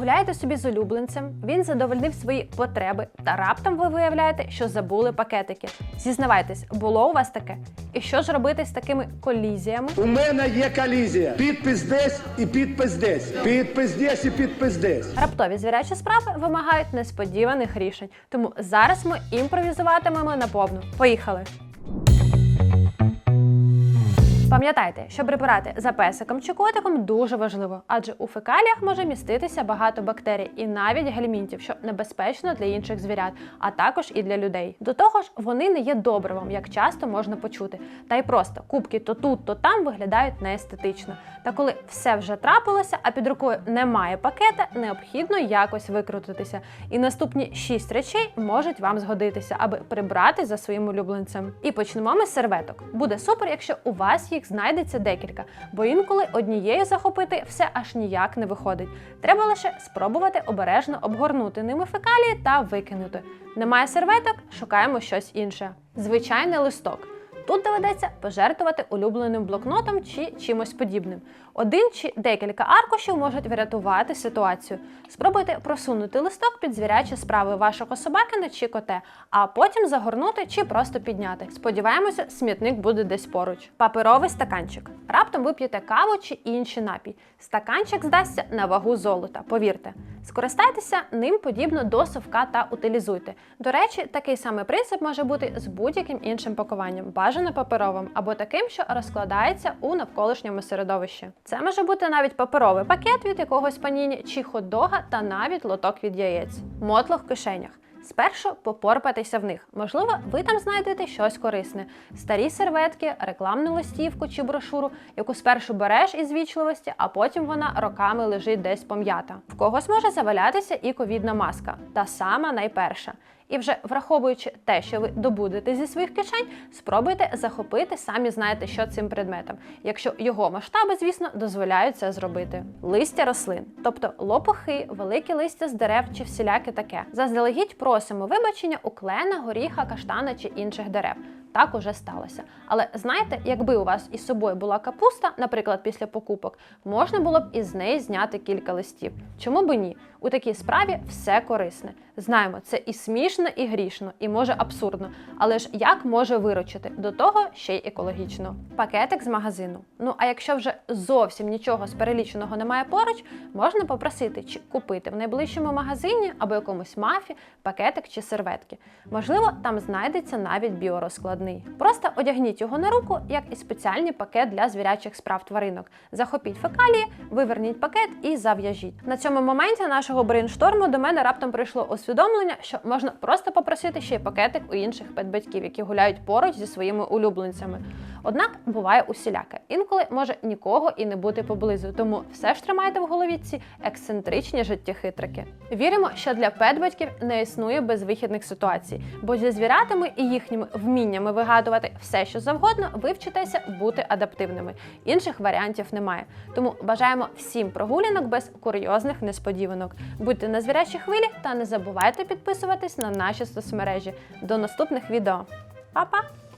Гуляєте собі з улюбленцем, він задовольнив свої потреби, та раптом ви виявляєте, що забули пакетики. Зізнавайтесь, було у вас таке? І що ж робити з такими колізіями? У мене є колізія. Підпис десь і підпис десь. Підпис десь і підпис десь. Раптові звірячі справи вимагають несподіваних рішень. Тому зараз ми імпровізуватимемо наповну. Поїхали! Пам'ятайте, що прибирати за песиком чи котиком дуже важливо, адже у фекаліях може міститися багато бактерій і навіть гельмінтів, що небезпечно для інших звірят, а також і для людей. До того ж, вони не є добривом, як часто можна почути. Та й просто кубки то тут, то там виглядають неестетично. Та коли все вже трапилося, а під рукою немає пакета, необхідно якось викрутитися. І наступні шість речей можуть вам згодитися, аби прибрати за своїм улюбленцем. І почнемо ми з серветок. Буде супер, якщо у вас їх знайдеться декілька, бо інколи однією захопити все аж ніяк не виходить. Треба лише спробувати обережно обгорнути ними фекалії та викинути. Немає серветок, шукаємо щось інше. Звичайний листок. Тут доведеться пожертвувати улюбленим блокнотом чи чимось подібним. Один чи декілька аркушів можуть врятувати ситуацію. Спробуйте просунути листок під звірячі справи вашого собакина чи коте, а потім загорнути чи просто підняти. Сподіваємося, смітник буде десь поруч. Паперовий стаканчик. Раптом ви п'єте каву чи інший напій. Стаканчик здасться на вагу золота, повірте. Скористайтеся ним подібно до совка та утилізуйте. До речі, такий самий принцип може бути з будь-яким іншим пакуванням, бажано паперовим або таким, що розкладається у навколишньому середовищі. Це може бути навіть паперовий пакет від якогось паніні чи хот-дога та навіть лоток від яєць. Мотлох в кишенях. Спершу попорпайтеся в них. Можливо, ви там знайдете щось корисне: старі серветки, рекламну листівку чи брошуру, яку спершу береш із вічливості, а потім вона роками лежить десь пом'ята. В когось може завалятися і ковідна маска, та сама найперша. І вже враховуючи те, що ви добудете зі своїх кишень, спробуйте захопити самі знаєте, що цим предметом, якщо його масштаби, звісно, дозволяють це зробити. Листя рослин, тобто лопухи, великі листя з дерев чи всіляке таке. Заздалегідь просимо вибачення у клена, горіха, каштана чи інших дерев. Так уже сталося. Але знаєте, якби у вас із собою була капуста, наприклад, після покупок, можна було б із неї зняти кілька листів. Чому би ні? У такій справі все корисне. Знаємо, це і смішно, і грішно, і може абсурдно. Але ж як може виручити? До того ще й екологічно. Пакетик з магазину. Ну а якщо вже зовсім нічого з переліченого немає поруч, можна попросити чи купити в найближчому магазині або якомусь мафі пакетик чи серветки. Можливо, там знайдеться навіть біорозкладний. Просто одягніть його на руку, як і спеціальний пакет для звірячих справ тваринок. Захопіть фекалії, виверніть пакет і зав'яжіть. На цьому моменті нашого брейншторму до мене раптом прийшло усвідомлення, що можна просто попросити ще й пакетик у інших педбатьків, які гуляють поруч зі своїми улюбленцями. Однак буває усіляке. Інколи може нікого і не бути поблизу, тому все ж тримайте в голові ці ексцентричні життєхитрики. Віримо, що для педбатьків не існує безвихідних ситуацій, бо зі звірятами і їхніми вміннями вигадувати все, що завгодно, ви вчитеся бути адаптивними. Інших варіантів немає. Тому бажаємо всім прогулянок без курйозних несподіванок. Будьте на звірячій хвилі та не забувайте підписуватись на наші соцмережі. До наступних відео. Па-па!